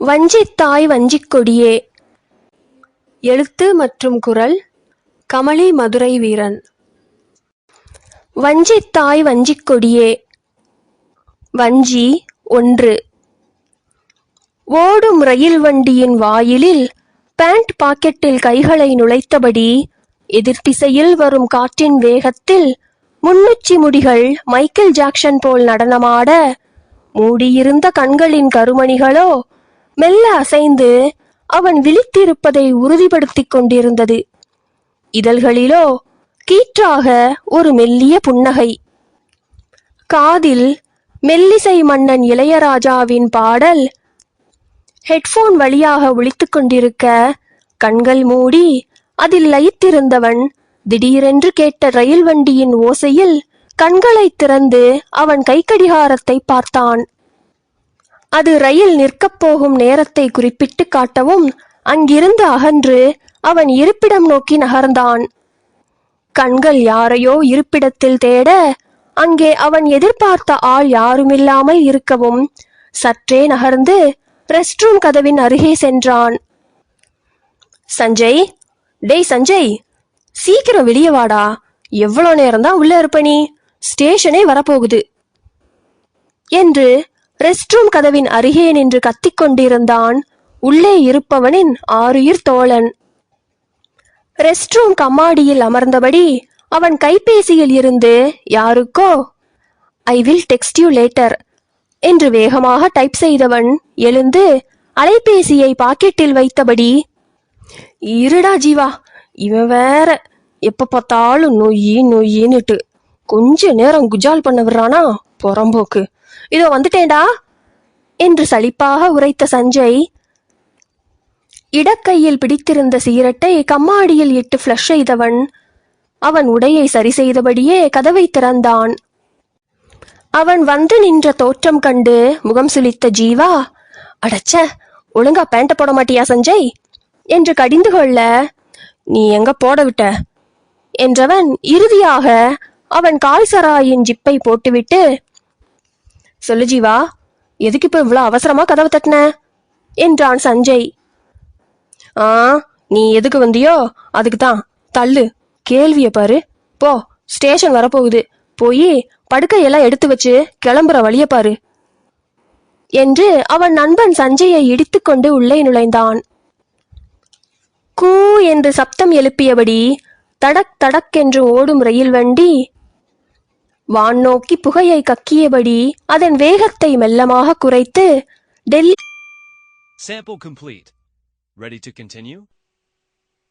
வஞ்சித்தாய் வஞ்சிக் கொடியே. எழுத்து மற்றும் குரல் கமலி மதுரை வீரன். வஞ்சித்தாய் வஞ்சிக் கொடியே. வஞ்சி ஒன்று. ஓடும் ரயில் வண்டியின் வாயிலில் பேண்ட் பாக்கெட்டில் கைகளை நுழைத்தபடி எதிர்த்திசையில் வரும் காற்றின் வேகத்தில் முன்னுச்சி முடிகள் மைக்கேல் ஜாக்சன் போல் நடனமாட மூடியிருந்த கண்களின் கருமணிகளோ மெல்ல அசைந்து அவன் விழித்திருப்பதை உறுதிப்படுத்திக் கொண்டிருந்தது. இதழ்களிலோ கீற்றாக ஒரு மெல்லிய புன்னகை. காதில் மெல்லிசை மன்னன் இளையராஜாவின் பாடல் ஹெட்போன் வழியாக ஒழித்து கொண்டிருக்க கண்கள் மூடி அதில் லயித்திருந்தவன் திடீரென்று கேட்ட ரயில் வண்டியின் ஓசையில் கண்களைத் திறந்து அவன் கைக்கடிகாரத்தை பார்த்தான். அது ரயில் நிற்கப் போகும் நேரத்தை குறிப்பிட்டு காட்டவும் அங்கிருந்து அகன்று அவன் இருப்பிடம் நோக்கி நகர்ந்தான். கண்கள் யாரையோ இருப்பிடத்தில் தேட அங்கே அவன் எதிர்பார்த்த ஆள் யாருமில்லாமல் இருக்கவும் சற்றே நகர்ந்து ரெஸ்ட் ரூம் கதவின் அருகே சென்றான். சஞ்சய் டேய் சஞ்சய் சீக்கிரம் வெளியே வாடா. எவ்வளோ நேரம்தான் உள்ள இருப்ப நீ? ஸ்டேஷனே வரப்போகுது. என்று ரெஸ்ட் ரூம் கதவின் அருகே நின்று கத்திக் கொண்டிருந்தான் உள்ளே இருப்பவனின் ஆறுயிர் தோழன். ரெஸ்ட் ரூம் கம்மாடியில் அமர்ந்தபடி அவன் கைபேசியில் இருந்து யாருக்கோ? I will text you later என்று வேகமாக டைப் செய்தவன் எழுந்து அலைபேசியை பாக்கெட்டில் வைத்தபடி இருடா ஜீவா இவன் வேற. எப்ப பார்த்தாலும் நொய்யி நொய்யின்னுட்டு. கொஞ்ச நேரம் குஜால் பண்ண விடுறானா? புறம்போக்கு. இதோ வந்துட்டேன்டா. என்று சலிப்பாக உரைத்த சஞ்சய் இடக்கையில் பிடித்திருந்த சீரட்டை கம்மாடியில் இட்டு ஃப்ளஷ் செய்தவன் அவன் உடையை சரி செய்தபடியே கதவை திறந்தான். அவன் வந்து நின்ற தோற்றம் கண்டு முகம் சுளித்த ஜீவா அடச்ச ஒழுங்கா பேண்ட போட மாட்டியா சஞ்சய்? என்று கடிந்து கொள்ள நீ எங்க போட விட்ட? என்றவன் இறுதியாக அவன் கால் சராயின் ஜிப்பை போட்டுவிட்டு சொல்லு ஜீவா எதுக்கு இப்ப இவ்வளவு அவசரமா கதவை தட்டின? என்றான் சஞ்சய். ஆ நீ எதுக்கு வந்தியோ அதுக்கு தான் தள்ளு. கேள்விய பாரு. போ ஸ்டேஷன் வரப்போகுது. போய் படுக்கையெல்லாம் எடுத்து வச்சு கிளம்புற வழிய பாரு. என்று அவன் நண்பன் சஞ்சயை இடித்துக்கொண்டு உள்ளே நுழைந்தான். கூ என்று சப்தம் எழுப்பியபடி தடக் தடக் என்று ஓடும் ரயில் வண்டி வான் நோக்கி புகையை கக்கியபடி அதன் வேகத்தை மெல்லமாக குறைத்து Delhi Sample complete. Ready to continue?